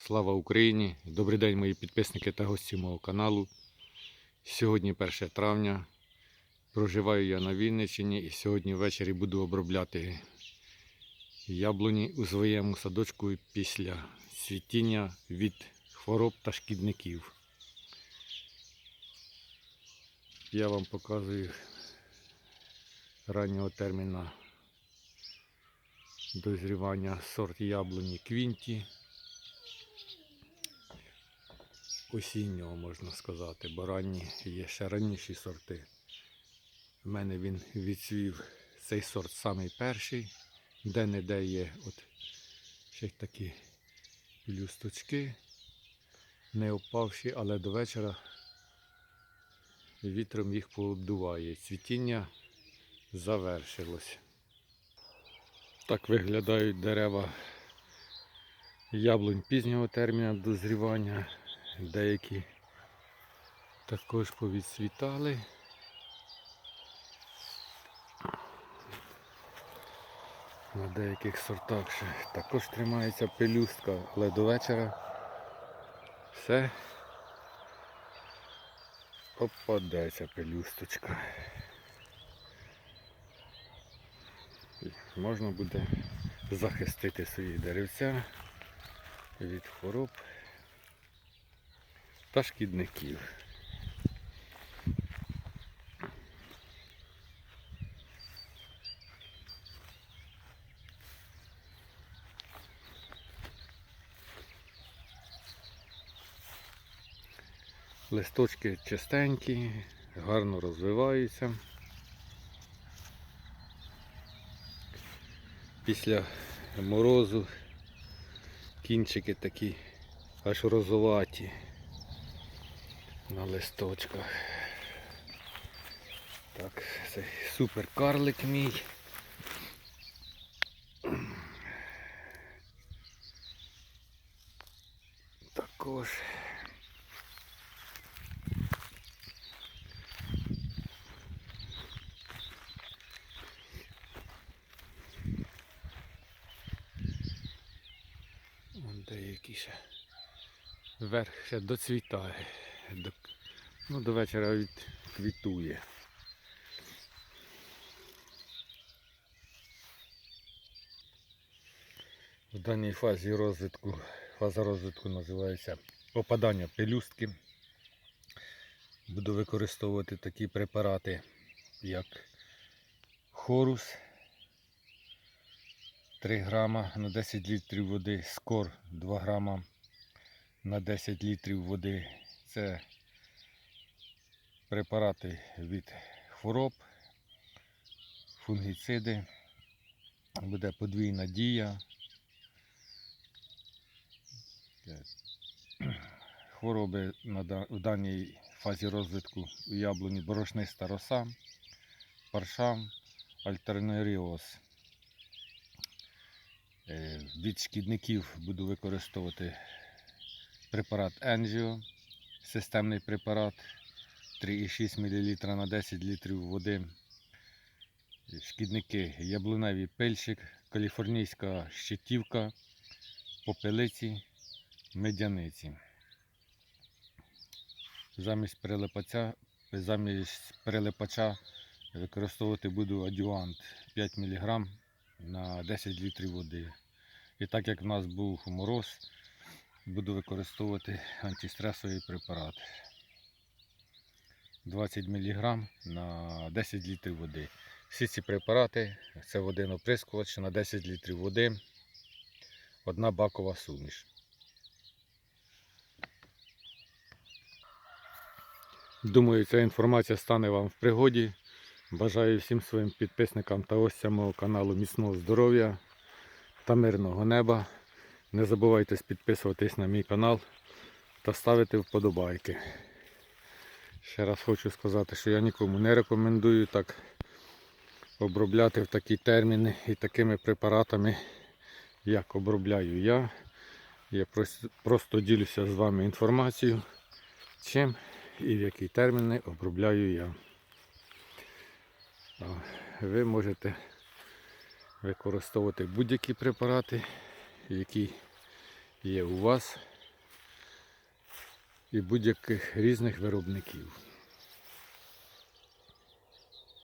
Слава Україні! Добрий день, мої підписники та гості мого каналу. Сьогодні 1 травня. Проживаю я на Вінниччині і сьогодні ввечері буду обробляти яблуні у своєму садочку після цвітіння від хвороб та шкідників. Я вам показую раннього терміна дозрівання сорт яблуні Квінті. Осіннього, можна сказати, бо ранні є ще ранніші сорти. У мене він відцвів цей сорт самий перший, де-не-де є от ще такі люсточки, не опавші, але до вечора вітром їх пообдуває. Цвітіння завершилось. Так виглядають дерева яблунь пізнього терміну дозрівання. Деякі також повідцвітали. На деяких сортах ще також тримається пелюстка, але до вечора все опадеться пелюсточка. І можна буде захистити свої деревця від хвороб та шкідників. Листочки чистенькі, гарно розвиваються. Після морозу кінчики такі аж розоваті на листочках. Так, це супер карлик мій. Також. Вон деякі ще. Верх ще доцвітає. До, ну, до вечора відквітує. В даній фазі розвитку, фаза розвитку називається опадання пелюстки. Буду використовувати такі препарати, як хорус 3 грама на 10 літрів води, скор 2 грама на 10 літрів води. Це препарати від хвороб, фунгіциди. Буде подвійна дія. Хвороби в даній фазі розвитку у яблуні борошниста роса, паршам, альтернаріоз. Е, Від шкідників буду використовувати препарат Енжіо, системний препарат 3,6 мл на 10 літрів води. Шкідники яблуневий пильщик, каліфорнійська щитівка, попелиці, медяниці. Замість перелипача, замість перелипача використовувати буду адюант 5 мг на 10 літрів води. І так як в нас був мороз, буду використовувати антистресовий препарат. 20 мг на 10 літрів води. Всі ці препарати це в один оприскувач на 10 літрів води, одна бакова суміш. Думаю, ця інформація стане вам в пригоді. Бажаю всім своїм підписникам та гостям мого каналу міцного здоров'я та мирного неба. Не забувайте підписуватись на мій канал та ставити вподобайки. Ще раз хочу сказати, що я нікому не рекомендую так обробляти в такі терміни і такими препаратами, як обробляю я. Я просто ділюся з вами інформацією, чим і в які терміни обробляю я. Ви можете використовувати будь-які препарати, який є у вас і будь-яких різних виробників.